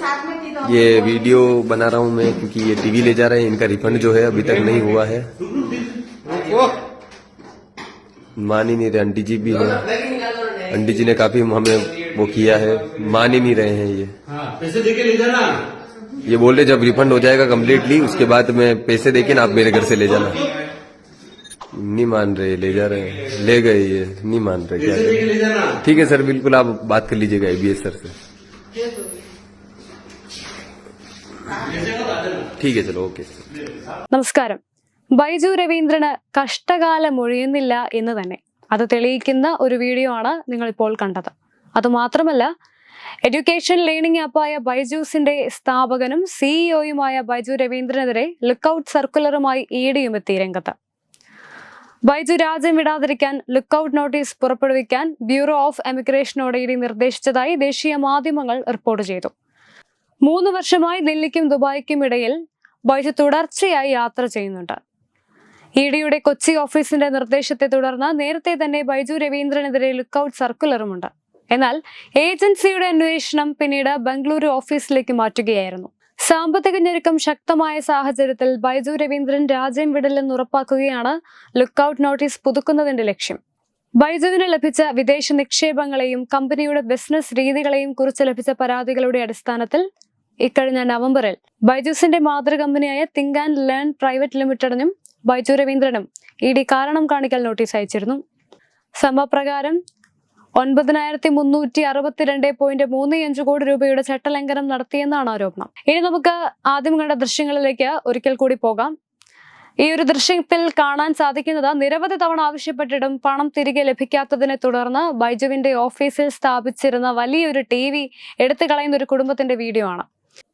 साथ में थी तो ये वीडियो बना रहा हूँ मैं क्योंकि ये टीवी ले जा रहे हैं इनका रिफंड जो है अभी तक नहीं हुआ है। मान ही नहीं रहे आंटी जी भी है। आंटी जी ने काफ़ी हमें वो किया है मान ही नहीं रहे हैं ये। हाँ पैसे देके ले जाना। ये बोल रहे जब रिफंड हो जाएगा कम्प्लीटली उसके बाद मैं पैसे देके ना आप मेरे घर से ले जाना। नहीं मान रहे ले जा रहे हैं। ले गए ये नहीं मान रहे क्या ठीक है सर बिल्कुल आप बात कर लीजिएगा एबीएस सर से। ठीक है चलो ओके നമസ്കാരം ബൈജു രവീന്ദ്രന് കഷ്ടകാലം ഒഴിയുന്നില്ല എന്ന് തന്നെ അത് തെളിയിക്കുന്ന ഒരു വീഡിയോ ആണ് നിങ്ങൾ ഇപ്പോൾ കണ്ടത് അതുമാത്രമല്ല എഡ്യൂക്കേഷൻ ലേണിംഗ് ആപ്പായ ബൈജൂസിന്റെ സ്ഥാപകനും സിഇഒയുമായ ബൈജു രവീന്ദ്രനെതിരെ ലുക്കൌട്ട് സർക്കുലറുമായി ഇ ഡിയും എത്തി രംഗത്ത് ബൈജു രാജ്യം വിടാതിരിക്കാൻ ലുക്കൌട്ട് നോട്ടീസ് പുറപ്പെടുവിക്കാൻ ബ്യൂറോ ഓഫ് എമിഗ്രേഷനോട് ഇ ഡി നിർദ്ദേശിച്ചതായി ദേശീയ മാധ്യമങ്ങൾ റിപ്പോർട്ട് ചെയ്തു മൂന്ന് വർഷമായി ദില്ലിക്കും ദുബായിക്കും ഇടയിൽ ബൈജു തുടർച്ചയായി യാത്ര ചെയ്യുന്നുണ്ട്. ഇ ഡിയുടെ കൊച്ചി ഓഫീസിന്റെ നിർദ്ദേശത്തെ തുടർന്ന് നേരത്തെ തന്നെ ബൈജു രവീന്ദ്രനെതിരെ ലുക്കൌട്ട് സർക്കുലറുമുണ്ട്. എന്നാൽ ഏജൻസിയുടെ അന്വേഷണം പിന്നീട് ബംഗളൂരു ഓഫീസിലേക്ക് മാറ്റുകയായിരുന്നു. സാമ്പത്തിക ഞെരുക്കം ശക്തമായ സാഹചര്യത്തിൽ ബൈജു രവീന്ദ്രൻ രാജ്യം വിടില്ലെന്ന് ഉറപ്പാക്കുകയാണ് ലുക്കൌട്ട് നോട്ടീസ് പുതുക്കുന്നതിന്റെ ലക്ഷ്യം. ബൈജുവിന് ലഭിച്ച വിദേശ നിക്ഷേപങ്ങളെയും കമ്പനിയുടെ ബിസിനസ് രീതികളെയും കുറിച്ച് ലഭിച്ച പരാതികളുടെ അടിസ്ഥാനത്തിൽ ഇക്കഴിഞ്ഞ നവംബറിൽ ബൈജൂസിന്റെ മാതൃകമ്പനിയായ തിങ്ക് ആൻഡ് ലേൺ പ്രൈവറ്റ് ലിമിറ്റഡിനും ബൈജു രവീന്ദ്രനും ഇ ഡി കാരണം കാണിക്കൽ നോട്ടീസ് അയച്ചിരുന്നു. സമപ്രകാരം ഒൻപതിനായിരത്തി മുന്നൂറ്റി അറുപത്തിരണ്ട് പോയിന്റ് മൂന്ന് അഞ്ച് കോടി രൂപയുടെ ചട്ടലംഘനം നടത്തിയെന്നാണ് ആരോപണം. ഇനി നമുക്ക് ആദ്യം കണ്ട ദൃശ്യങ്ങളിലേക്ക് ഒരിക്കൽ കൂടി പോകാം. ഈ ഒരു ദൃശ്യത്തിൽ കാണാൻ സാധിക്കുന്നത് നിരവധി തവണ ആവശ്യപ്പെട്ടിട്ടും പണം തിരികെ ലഭിക്കാത്തതിനെ തുടർന്ന് ബൈജുവിന്റെ ഓഫീസിൽ സ്ഥാപിച്ചിരുന്ന വലിയൊരു ടി വി എടുത്തു കളയുന്ന ഒരു കുടുംബത്തിന്റെ വീഡിയോ ആണ്.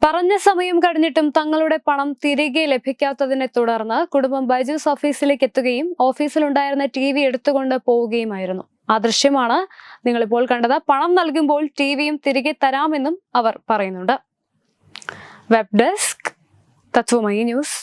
പറഞ്ഞ സമയം കഴിഞ്ഞിട്ടും തങ്ങളുടെ പണം തിരികെ ലഭിക്കാത്തതിനെ തുടർന്ന് കുടുംബം ബൈജൂസ് ഓഫീസിലേക്ക് എത്തുകയും ഓഫീസിലുണ്ടായിരുന്ന ടി വി എടുത്തുകൊണ്ട് പോവുകയുമായിരുന്നു. ആ ദൃശ്യമാണ് നിങ്ങളിപ്പോൾ കണ്ടത്. പണം നൽകുമ്പോൾ ടി വിയും തിരികെ തരാമെന്നും അവർ പറയുന്നുണ്ട്. Web desk Tatwamayi news.